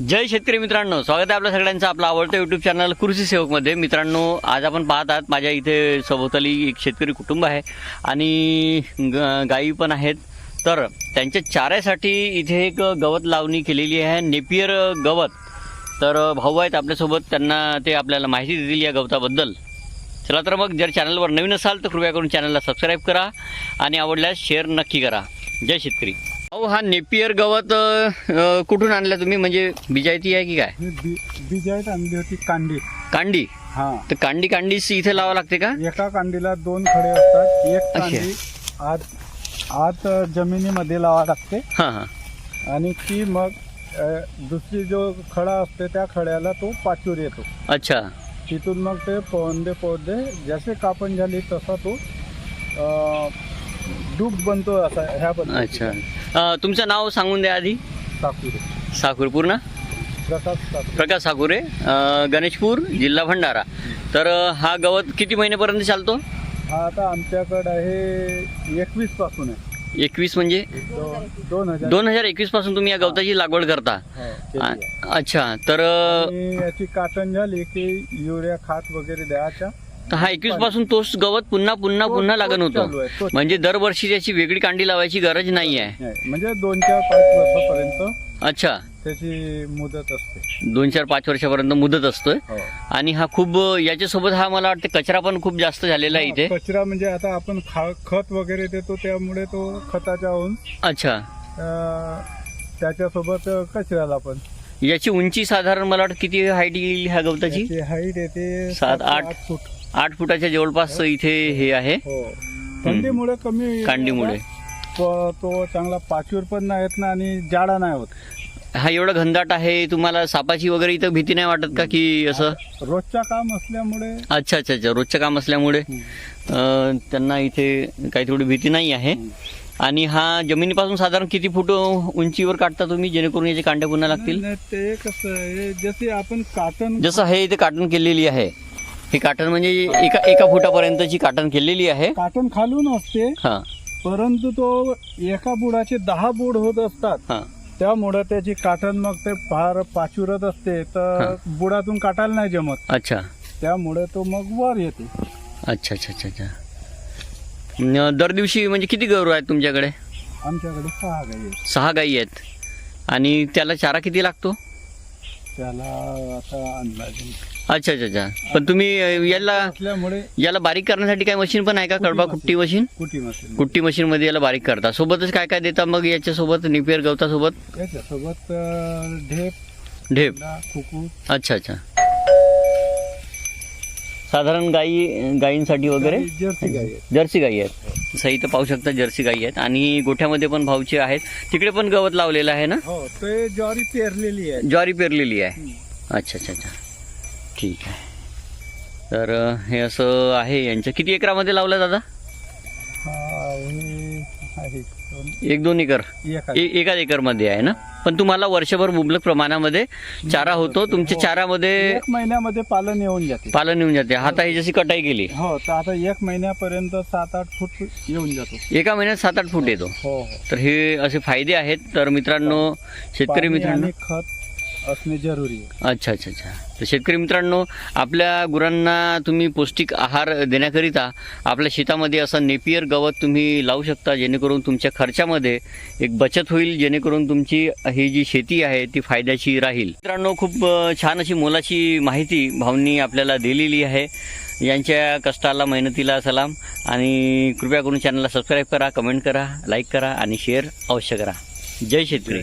जय शेतकरी मित्रांनो स्वागत आहे आपल्या सगळ्यांचं आपलं आवडतं युट्यूब चॅनल कृषी सेवकमध्ये. मित्रांनो आज आपण पाहत आहात माझ्या इथे सभोवताली एक शेतकरी कुटुंब आहे आणि ग गायी पण आहेत. तर त्यांच्या चाऱ्यासाठी इथे एक गवत लावणी केलेली आहे नेपियर गवत. तर भाऊ आहेत आपल्यासोबत त्यांना ते आपल्याला माहिती देतील या गवताबद्दल. चला तर मग जर चॅनलवर नवीन असाल तर कृपया करून चॅनलला सबस्क्राईब करा आणि आवडल्यास शेअर नक्की करा. जय शेतकरी. भाऊ हा नेपियर गवत अ, कुठून आणला तुम्ही? म्हणजे बिजायती आहे की काय? ही बी आणली होती कांडी. कांडी? हा. तर कांडी कांडीच इथे लावावं लागते का? एका कांडीला दोन खडे असतात. एक. कांडी आत आत जमिनीमध्ये लावा लागते. हां हां. आणि ती मग अ, दुसरी जो खडा असते त्या खड्याला तो पाचूर येतो. अच्छा. तिथून मग ते पोहंदे पोहंदे जसे कापण झाली तसा तो अ, डूब बनतो असा ह्या अच्छा. अ, तुमचं नाव सांगून द्या आधी. साकुरे. साकूर पूर्ण प्रकाश साकुरे. प्रकाश साकुरे. अ, गणेशपूर जिल्हा भंडारा. तर अ, हा गवत किती महिन्यापर्यंत चालतो? हा आता आमच्याकडे आहे एकवीसपासून आहे. एकवीस म्हणजे? दो- दोन हजार. दोन हजार एकवीसपासून तुम्ही या गवताची लागवड करता. हो, केली आ- आहे. अच्छा. तर अ, आणि याची काटण झाली की युरिया खात वगैरे द्यायचा तर हा एकवीसपासून तोच गवत पुन्हा पुन्हा पुन्हा लागण चालू होतो. आहे, तोच. म्हणजे दरवर्षी त्याची वेगळी कांडी लावायची गरज नाही आहे नाही, म्हणजे दोन चार पाच वर्षापर्यंत अच्छा. त्याची मुदत असते. दोन चार पाच वर्षापर्यंत मुदत असतोय. हो. आणि हा खूप याच्यासोबत हा मला वाटतं कचरा पण खूप जास्त झालेला आहे इथे. कचरा म्हणजे आता आपण खा- खत वगैरे देतो त्यामुळे तो खताच्या होऊन अच्छा. अं, त्याच्यासोबत कचऱ्याला पण. याची उंची साधारण मला वाटतं किती हाईट येईल ह्या गवताची? त्याची हाईट येते सात, आठ. फूट. आठ फुटाच्या जवळपास इथे हे आहे. हो. थंडीमुळे कमी कांडीमुळे तो तो चांगला पाचूर पण नाही येत ना आणि जाडा नाही होत. हा एवढा घनदाट आहे तुम्हाला सापाची वगैरे इथं भीती नाही वाटत का की असं? रोजच्या काम असल्यामुळे. अच्छा अच्छा अच्छा. रोजचं काम असल्यामुळे. अं, त्यांना इथे काही थोडी भीती नाही आहे. आणि हा जमिनीपासून साधारण किती फूट उंचीवर काढता तुम्ही जेणेकरून याचे कांड्या पुन्हा लागतील? नाही, ते कसं आहे जसे आपण काटन जसं हे इथे काटण केलेली आहे. ही काटण म्हणजे एका एका फुटापर्यंतची काटण केलेली आहे. काटन खालून असते हा. परंतु तो एका बुडाचे दहा बुड होत असतात. हा. त्यामुळं त्याची काटण मग ते फार पाचुरत असते तर बुडातून काटायला नाही जमत. अच्छा. त्यामुळे तो मग वर येते. अच्छा अच्छा अच्छा अच्छा. न- दर दिवशी म्हणजे किती गौरव आहेत तुमच्याकडे? आमच्याकडे सहा गाई आहेत. सहा गायी आहेत. आणि त्याला चारा किती लागतो? त्याला आता अंदाजे अच्छा अच्छा अच्छा. पण तुम्ही याला असल्यामुळे याला बारीक करण्यासाठी काय मशीन पण आहे का? कडबा कुट्टी मशीन? कुटी मशीन? कुट्टी मशीन मध्ये याला बारीक करता. सोबतच काय काय देता मग याच्यासोबत? निपेर गवतासोबत याच्यासोबत अं, ढेप ढेप. अच्छा अच्छा. साधारण गाई गायींसाठी वगैरे? जर्सी गाई आहेत. जसं इथं पाहू शकता जर्सी गाई आहेत. आणि गोठ्यामध्ये पण भाऊचे आहेत. तिकडे पण गवत लावलेलं आहे ना? हो ते ज्वारी पेरलेली आहे. ज्वारी पेरलेली आहे. अच्छा अच्छा अच्छा. ठीक आहे. तर हे असं आहे यांच्या किती एकरामध्ये लावलं दादा? आहे. एक दोन एकर? एकाच एकरमध्ये आहे ना? पण तुम्हाला वर्षभर मुबलक प्रमाणामध्ये चारा होतो. तुमच्या चारामध्ये एक महिन्यामध्ये पालन येऊन जाते. पालन येऊन जाते. हाता ही जशी कटाई केली. हो तर आता एक महिन्यापर्यंत सात आठ फूट येऊन जातो. एका महिन्यात सात आठ फूट येतो. हो हो. तर हे असे फायदे आहेत. तर मित्रांनो शेतकरी मित्रांनो खत असणे जरुरी आहे. अच्छा अच्छा अच्छा. तर शेतकरी मित्रांनो आपल्या गुरांना तुम्ही पौष्टिक आहार देण्याकरिता आपल्या शेतामध्ये असं नेपियर गवत तुम्ही लावू शकता जेणेकरून तुमच्या खर्चामध्ये एक बचत होईल जेणेकरून तुमची ही जी शेती आहे ती फायद्याची राहील. मित्रांनो खूप छान अशी मोलाची माहिती भाऊंनी आपल्याला दिलेली आहे. यांच्या कष्टाला मेहनतीला सलाम. आणि कृपया करून चॅनलला सबस्क्राईब करा कमेंट करा लाईक करा आणि शेअर अवश्य करा. जय शेतकरी.